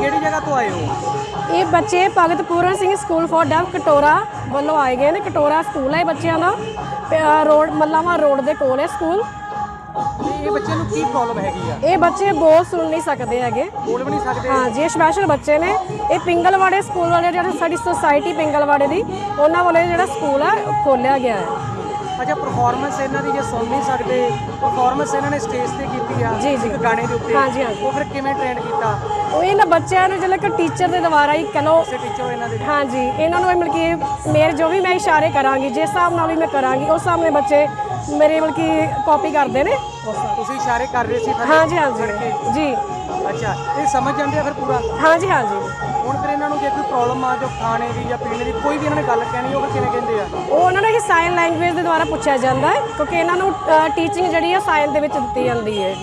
ਕਿਹੜੀ ਜਗ੍ਹਾ ਤੋਂ ਆਏ ਹੋ? ਇਹ ਬੱਚੇ Bhagat Puran Singh school for deaf Katora ਵੱਲੋਂ ਆਏ ਗਏ ਨੇ। ਕਟੋਰਾ ਸਕੂਲ ਹੈ ਇਹ ਬੱਚਿਆਂ ਦਾ। ਪ- ਰੋਡ ਮੱਲਾਵਾ ਰੋਡ ਦੇ ਕੋਲ ਹੈ ਸਕੂਲ। ਤੇ ਇਹ ਬੱਚੇ ਨੂੰ ਕੀ ਪ੍ਰੋਬਲਮ ਹੈਗੀ ਆ? ਇਹ ਬੱਚੇ ਬੋਲ ਸੁਣ ਨਹੀਂ ਸਕਦੇ ਹੈਗੇ। ਬੋਲ ਵੀ ਨਹੀਂ ਸਕਦੇ? ਹਾਂ ਜੀ ਇਹ ਸਪੈਸ਼ਲ ਬੱਚੇ ਨੇ। ਇਹ ਪਿੰਗਲਵਾੜੇ ਸਕੂਲ ਵਾਲੇ ਜਿਹੜੇ ਸਾਡੀ ਸੁਸਾਇਟੀ ਪਿੰਗਲਵਾੜੇ ਦੀ ਉਹਨਾਂ ਵੱਲੋਂ ਇਹ ਜਿਹੜਾ ਸਕੂਲ ਹੈ ਖੋਲਿਆ ਗਿਆ ਹੈ। ਅੱਛਾ ਪਰਫਾਰਮੈਂਸ ਇਹਨਾਂ ਦੀ ਜੇ ਸੁਣ ਨਹੀਂ ਸਕਦੇ ਪਰਫਾਰਮੈਂਸ ਇਹਨਾਂ ਨੇ ਸਟੇਜ ਤੇ ਕੀਤੀ ਆ ਜੀ, ਜੀ। ਇੱਕ ਗਾਣੇ ਦੇ ਉੱਤੇ ਹਾਂਜੀ, ਹਾਂਜੀ। ਉਹ ਫਿਰ ਕਿਵੇਂ ਟ੍ਰੇਨ ਕੀਤਾ ਉਹ ਇਹਨਾਂ ਬੱਚਿਆਂ ਨੂੰ ਜਿਹੜਾ ਕਿ ਟੀਚਰ ਦੇ ਦੁਆਰਾ ਹੀ ਕਹ ਲਓ ਉਸੇ ਟੀਚਰ ਇਹਨਾਂ ਦੇ ਹਾਂਜੀ ਇਹਨਾਂ ਨੂੰ ਇਹ ਮਤਲਬ ਕਿ ਮੇਰੇ ਜੋ ਵੀ ਮੈਂ ਇਸ਼ਾਰੇ ਕਰਾਂਗੀ ਜਿਸ ਹਿਸਾਬ ਨਾਲ ਵੀ ਮੈਂ ਕਰਾਂਗੀ ਉਸ ਹਿਸਾਬ ਨਾਲ ਬੱਚੇ ਮੇਰੇ ਮਤਲਬ ਕਿ ਕਾਪੀ ਕਰਦੇ ਨੇ ਤੁਸੀਂ ਇਸ਼ਾਰੇ ਕਰ ਰਹੇ ਸੀ ਫਿਰ ਹਾਂਜੀ। ਹਾਂਜੀ ਜੀ ਅੱਛਾ ਇਹ ਸਮਝ ਜਾਂਦੇ ਆ ਫਿਰ ਪੂਰਾ? ਹਾਂਜੀ ਹਾਂਜੀ। ਹੁਣ ਫਿਰ ਇਹਨਾਂ ਨੂੰ ਜੇ ਕੋਈ ਪ੍ਰੋਬਲਮ ਆ ਜੋ ਖਾਣੇ ਦੀ ਜਾਂ ਪੀਣੇ ਦੀ ਕੋਈ ਵੀ ਇਹਨਾਂ ਨੇ ਗੱਲ ਕਹਿਣੀ ਉਹ ਫਿਰ ਕਿਵੇਂ ਕਹਿੰਦੇ ਆ? ਉਹ ਉਹਨਾਂ ਨੂੰ ਇਹ ਸਾਈਨ ਲੈਂਗੁਏਜ ਦੇ ਦੁਆਰਾ ਪੁੱਛਿਆ ਜਾਂਦਾ ਹੈ ਕਿਉਂਕਿ ਇਹਨਾਂ ਨੂੰ ਟੀਚਿੰਗ ਜਿਹੜੀ ਹੈ ਸਾਈਨ ਦੇ ਵਿੱਚ ਦਿੱਤੀ ਜਾਂਦੀ ਹੈ।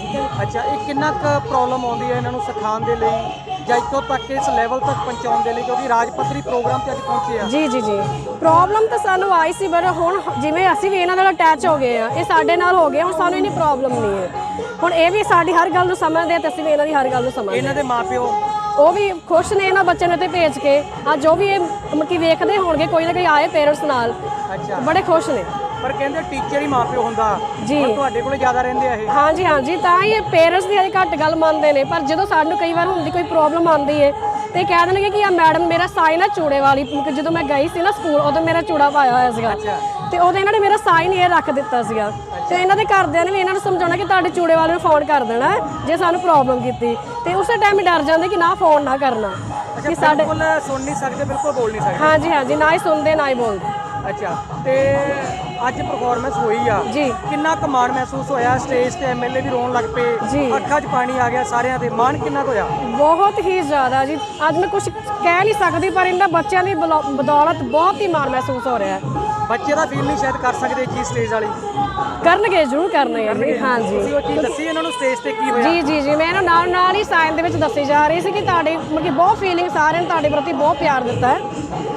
ਅੱਛਾ ਇਹ ਕਿੰਨਾ ਕੁ ਪ੍ਰੋਬਲਮ ਆਉਂਦੀ ਹੈ ਇਹਨਾਂ ਨੂੰ ਸਿਖਾਉਣ ਦੇ ਲਈ ਜਾਂ ਇੱਥੋਂ ਤੱਕ ਇਸ ਲੈਵਲ ਤੱਕ ਪਹੁੰਚਾਉਣ ਦੇ ਲਈ ਕਿਉਂਕਿ ਰਾਜ ਪੱਧਰੀ ਪ੍ਰੋਗਰਾਮ ਤੇ ਅੱਜ ਪਹੁੰਚੇ ਆ। ਜੀ ਜੀ ਜੀ। ਪ੍ਰੋਬਲਮ ਤਾਂ ਸਾਨੂੰ ਆਈ ਸੀ ਪਰ ਹੁਣ ਜਿਵੇਂ ਅਸੀਂ ਵੀ ਇਹਨਾਂ ਨਾਲ ਅਟੈਚ ਹੋ ਗਏ ਆ ਇਹ ਸਾਡੇ ਨਾਲ ਹੋ ਗਏ ਹੁਣ ਸਾਨੂੰ ਇਨੀ ਪ੍ਰੋਬਲਮ ਨਹੀਂ ਹੈ। ਹੁਣ ਇਹ ਵੀ ਸਾਡੀ ਹਰ ਗੱਲ ਨੂੰ ਸਮਝਦੇ ਆ ਤੇ ਅਸੀਂ ਵੀ ਇਹਨਾਂ ਦੀ ਹਰ ਗੱਲ ਨੂੰ ਸਮਝਦੇ ਇਹਨਾਂ ਦੇ ਮਾਪਿਓ? ਉਹ ਵੀ ਖੁਸ਼ ਨੇ ਇਹਨਾਂ ਬੱਚਿਆਂ ਨੂੰ ਇੱਥੇ ਭੇਜ ਕੇ। ਆ ਜੋ ਵੀ ਇਹ ਮਤਲਬ ਵੇਖਦੇ ਹੋਣਗੇ ਕੋਈ ਨਾ ਕੋਈ ਆਏ ਪੇਰੈਂਟਸ ਨਾਲ। ਅੱਛਾ। ਬੜੇ ਖੁਸ਼ ਨੇ। ਪਰ ਕਹਿੰਦੇ ਟੀਚਰ ਹੀ ਮਾਪਿਓ ਹੁੰਦਾ। ਜੀ। ਤੁਹਾਡੇ ਕੋਲੇ ਜ਼ਿਆਦਾ ਰਹਿੰਦੇ ਆ ਇਹ। ਹਾਂਜੀ ਹਾਂਜੀ। ਤਾਂ ਹੀ ਇਹ ਪੇਰੈਂਟਸ ਦੀ ਹਜੇ ਘੱਟ ਗੱਲ ਮੰਨਦੇ ਨੇ। ਪਰ ਜਦੋਂ ਸਾਨੂੰ ਕਈ ਵਾਰ ਹੁੰਦੀ ਕੋਈ ਪ੍ਰੋਬਲਮ ਆਉਂਦੀ ਹੈ ਤੇ ਕਹਿ ਦੇਣਗੇ ਕਿ ਆ ਮੈਡਮ ਮੇਰਾ ਸਾਈਨ ਹੈ ਚੂੜੇ ਵਾਲੀ ਜਦੋਂ ਮੈਂ ਗਈ ਸੀ ਨਾ ਸਕੂਲ ਉਦੋਂ ਮੇਰਾ ਚੂੜਾ ਪਾਇਆ ਹੋਇਆ ਸੀਗਾ। ਤੇ ਉਦੋਂ ਇਹਨਾਂ ਨੇ ਮੇਰਾ ਸਾਈਨ ਇਹ ਰੱਖ ਦਿੱਤਾ ਸੀਗਾ। ਤੇ ਇਹਨਾਂ ਦੇ ਘਰਦਿਆਂ ਨੇ ਵੀ ਇਹਨਾਂ ਨੂੰ ਸਮਝਾਉਣਾ ਕਿ ਤੁਹਾਡੇ ਚੂੜੇ ਵਾਲੇ ਨੂੰ ਫੋਨ ਕਰ ਦੇਣਾ ਜੇ ਸਾਨੂੰ ਪ੍ਰੋਬਲਮ ਕੀਤੀ। ਤੇ ਉਸੇ ਟਾਈਮ ਹੀ ਡਰ ਜਾਂਦੇ ਕਿ ਨਾ ਫੋਨ ਨਾ ਕਰਨਾ। ਕਿ ਸਾਡੇ ਬਿਲਕੁਲ ਸੁਣ ਨਹੀਂ ਸਕਦੇ ਬਿਲਕੁਲ ਬੋਲ ਨਹੀਂ ਸਕਦੇ। ਹਾਂਜੀ ਹਾਂਜੀ ਨਾ ਹੀ ਸੁਣਦੇ ਨਾ ਹੀ ਬੋਲਦੇ। ਅੱਛਾ ਤੇ ਅੱਜ ਪਰਫਾਰਮੈਂਸ ਹੋਈ ਆ। ਜੀ। ਕਿੰਨਾ ਕੁ ਮਾਣ ਮਹਿਸੂਸ ਹੋਇਆ? ਸਟੇਜ ਤੇ ਐਮਐਲਏ ਵੀ ਰੋਣ ਲੱਗ ਪਏ। ਜੀ। ਅੱਖਾਂ 'ਚ ਪਾਣੀ ਆ ਗਿਆ ਸਾਰਿਆਂ ਦੇ। ਮਾਣ ਕਿੰਨਾ ਕੁ ਹੋਇਆ? ਬਹੁਤ ਹੀ ਜ਼ਿਆਦਾ ਜੀ। ਅੱਜ ਮੈਂ ਕੁਝ ਕਹਿ ਨਹੀਂ ਸਕਦੀ ਪਰ ਇਹਨਾਂ ਬੱਚਿਆਂ ਦੀ ਬਲੌ- ਬਦੌਲਤ ਬਹੁਤ ਹੀ ਮਾਣ ਮਹਿਸੂਸ ਹੋ ਰਿਹਾ ਹੈ। ਬੱਚੇ ਦਾ ਫੀਲ ਨਹੀਂ ਸ਼ਾਇਦ ਕਰ ਸਕਦੇ ਚੀਜ਼ ਸਟੇਜ ਵਾਲੀ। ਕਰਨਗੇ ਜ਼ਰੂਰ ਕਰਨਗੇ ਜੀ। ਤੁਸੀਂ ਉਹ ਚੀਜ਼ ਦੱਸੀ ਇਹਨਾਂ ਨੂੰ ਸਟੇਜ ਤੇ ਕੀ ਹੋਇਆ? ਜੀ ਜੀ ਜੀ। ਮੈਂ ਇਹਨਾਂ ਨਾਲ ਨਾਲ ਹੀ ਸਾਇਨ ਦੇ ਵਿੱਚ ਦੱਸੀ ਜਾ ਰਹੀ ਸੀ ਕਿ ਤੁਹਾਡੇ ਮਤਲਬ ਕਿ ਬਹੁਤ ਫੀਲਿੰਗ ਸਾਰਿਆਂ ਨੇ ਤੁਹਾਡੇ ਪ੍ਰਤੀ ਬਹੁਤ ਪਿਆਰ ਦਿੱਤਾ ਹੈ। ਕੀ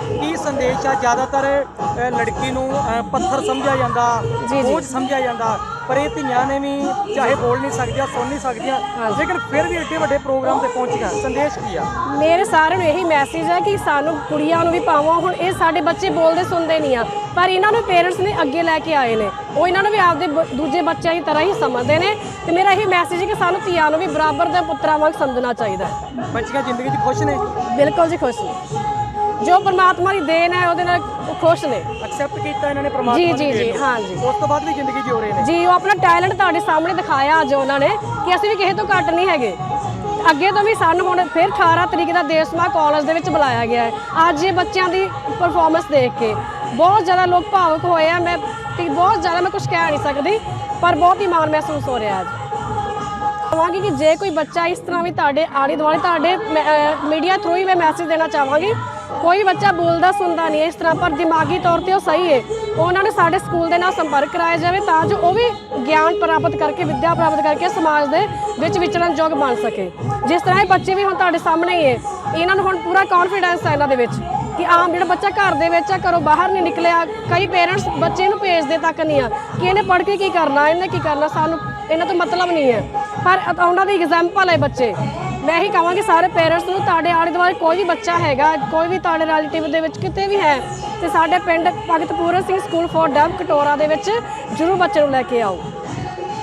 ਸੰਦੇਸ਼ ਆ ਜ਼ਿਆਦਾਤਰ ਅ, ਲੜਕੀ ਨੂੰ ਅ, ਪੱਥਰ ਸਮਝਿਆ ਜਾਂਦਾ ਜੀ, ਜੀ। ਬੋਝ ਸਮਝਿਆ ਜਾਂਦਾ ਪਰ ਇਹ ਧੀਆਂ ਨੇ ਵੀ ਚਾਹੇ ਬੋਲ ਨਹੀਂ ਸਕਦੀਆਂ ਸੁਣ ਨਹੀਂ ਸਕਦੀਆਂ ਹਾਂਜੀ। ਲੇਕਿਨ ਫਿਰ ਵੀ ਏਡੇ ਵੱਡੇ ਪ੍ਰੋਗਰਾਮ ਤੇ ਪਹੁੰਚੀਆਂ ਸੰਦੇਸ਼ ਕੀ ਆ? ਮੇਰੇ ਸਾਰਿਆਂ ਨੂੰ ਇਹੀ ਮੈਸੇਜ ਹੈ ਕਿ ਸਾਨੂੰ ਕੁੜੀਆਂ ਨੂੰ ਵੀ ਪਾਵਾਂ। ਹੁਣ ਇਹ ਸਾਡੇ ਬੱਚੇ ਬੋਲਦੇ ਸੁਣਦੇ ਨਹੀਂ ਆ ਪਰ ਇਹਨਾਂ ਨੂੰ ਪੇਰੈਂਟਸ ਨੇ ਅੱਗੇ ਲੈ ਕੇ ਆਏ ਨੇ। ਉਹ ਇਹਨਾਂ ਨੂੰ ਵੀ ਆਪਦੇ ਬ- ਦੂਜੇ ਬੱਚਿਆਂ ਦੀ ਤਰ੍ਹਾਂ ਹੀ ਸਮਝਦੇ ਨੇ ਤੇ ਮੇਰਾ ਇਹੀ ਮੈਸੇਜ ਹੈ ਕਿ ਸਾਨੂੰ ਧੀਆਂ ਨੂੰ ਵੀ ਬਰਾਬਰ ਦੇ ਪੁੱਤਰਾਂ ਵਾਂਗ ਸਮਝਣਾ ਚਾਹੀਦਾ ਹੈ। ਬੱਚੀਆਂ ਜ਼ਿੰਦਗੀ 'ਚ ਖੁਸ਼ ਨੇ? ਬਿਲਕੁਲ ਜੀ ਖੁਸ਼ ਨੇ। ਜੋ ਪਰਮਾਤਮਾ ਦੀ ਦੇਣ ਹੈ ਉਹਦੇ ਨਾਲ ਉਹ ਖੁਸ਼ ਨੇ। ਐਕਸੈਪਟ ਕੀਤਾ ਇਹਨਾਂ ਨੇ ਪ੍ਰਮਾਤਮਾ ਜੀ ਦੀ ਜੀ ਦੇਣ ਜੀ ਨੂੰ। ਹਾਂ ਜੀ। ਉਸ ਤੋਂ ਬਾਅਦ ਵੀ ਜ਼ਿੰਦਗੀ ਜਿਉ ਰਹੇ ਨੇ। ਜੀ ਉਹ ਆਪਣਾ ਟੈਲੈਂਟ ਤੁਹਾਡੇ ਸਾਹਮਣੇ ਦਿਖਾਇਆ ਅੱਜ ਉਹਨਾਂ ਨੇ ਕਿ ਅਸੀਂ ਵੀ ਕਿਸੇ ਤੋਂ ਘੱਟ ਨਹੀਂ ਹੈਗੇ। ਅੱਗੇ ਤੋਂ ਵੀ ਸਾਨੂੰ ਹੁਣ ਫਿਰ 18 ਤਰੀਕ ਦਾ ਦੇਸ਼ਮਾ ਕਾਲਜ ਦੇ ਵਿੱਚ ਬੁਲਾਇਆ ਗਿਆ ਹੈ। ਅੱਜ ਇਹ ਬੱਚਿਆਂ ਦੀ ਪਰਫਾਰਮੈਂਸ ਦੇਖ ਕੇ ਬਹੁਤ ਜ਼ਿਆਦਾ ਲੋਕ ਭਾਵੁਕ ਹੋਏ ਆ। ਮੈਂ ਕਿ ਬਹੁਤ ਜ਼ਿਆਦਾ ਮੈਂ ਕੁਝ ਕਹਿ ਨਹੀਂ ਸਕਦੀ ਪਰ ਬਹੁਤ ਹੀ ਮਾਣ ਮਹਿਸੂਸ ਹੋ ਰਿਹਾ ਅੱਜ। ਚਾਹਾਂਗੀ ਕਿ ਜੇ ਕੋਈ ਬੱਚਾ ਇਸ ਤਰ੍ਹਾਂ ਵੀ ਤੁਹਾਡੇ ਆਲੇ ਦੁਆਲੇ ਤੁਹਾਡੇ ਮੀਡੀਆ ਥਰੂ ਹੀ ਮੈਂ ਮੈਸੇਜ ਦੇਣਾ ਚਾਹਾਂਗੀ। ਕੋਈ ਬੱਚਾ ਬੋਲਦਾ, ਸੁਣਦਾ ਨਹੀਂ। ਹੈ ਇਸ ਤਰ੍ਹਾਂ ਪਰ ਦਿਮਾਗੀ ਤੌਰ ਤੇ ਉਹ ਸਹੀ ਹੈ ਉਹਨਾਂ ਨੂੰ ਸਾਡੇ ਸਕੂਲ ਦੇ ਨਾਲ ਸੰਪਰਕ ਕਰਾਇਆ ਜਾਵੇ ਤਾਂ ਜੋ ਉਹ ਵੀ ਗਿਆਨ ਪ੍ਰਾਪਤ ਕਰਕੇ, ਵਿੱਦਿਆ ਪ੍ਰਾਪਤ ਕਰਕੇ ਸਮਾਜ ਦੇ ਵਿੱਚ ਵਿਚਰਨ ਯੋਗ ਬਣ ਸਕੇ। ਜਿਸ ਤਰ੍ਹਾਂ ਇਹ ਬੱਚੇ ਵੀ ਹੁਣ ਤੁਹਾਡੇ ਸਾਹਮਣੇ ਹੀ ਹੈ ਇਹਨਾਂ ਨੂੰ ਹੁਣ ਪੂਰਾ ਕੌਨਫੀਡੈਂਸ ਹੈ ਇਹਨਾਂ ਦੇ ਵਿੱਚ ਕਿ ਆਮ ਜਿਹੜਾ ਬੱਚਾ ਘਰ ਦੇ ਵਿੱਚ ਆ, ਘਰੋਂ ਬਾਹਰ ਨਹੀਂ ਨਿਕਲਿਆ, ਕਈ ਪੇਰੈਂਟਸ ਬੱਚੇ ਨੂੰ ਭੇਜਦੇ ਤੱਕ ਨਹੀਂ ਆ ਕਿ ਇਹਨੇ ਪੜ੍ਹ ਕੇ ਕੀ ਕਰਨਾ, ਇਹਨੇ ਕੀ ਕਰਨਾ, ਸਾਨੂੰ ਇਹਨਾਂ ਤੋਂ ਮਤਲਬ ਨਹੀਂ ਹੈ ਪਰ ਉਹਨਾਂ ਦੀ ਐਗਜ਼ਾਮਪਲ ਹੈ ਬੱਚੇ। ਮੈਂ ਇਹੀ ਕਹਾਂਗੀ ਸਾਰੇ ਪੇਰੈਂਟਸ ਨੂੰ, ਤੁਹਾਡੇ ਆਲੇ ਦੁਆਲੇ ਕੋਈ ਵੀ ਬੱਚਾ ਹੈਗਾ, ਕੋਈ ਵੀ ਤੁਹਾਡੇ ਰਿਲੇਟਿਵ ਦੇ ਵਿੱਚ ਕਿਤੇ ਵੀ ਹੈ, ਤੇ ਸਾਡੇ ਪਿੰਡ Bhagat Puran Singh school for deaf Katora ਦੇ ਵਿੱਚ ਜਰੂਰ ਬੱਚੇ ਨੂੰ ਲੈ ਕੇ ਆਓ।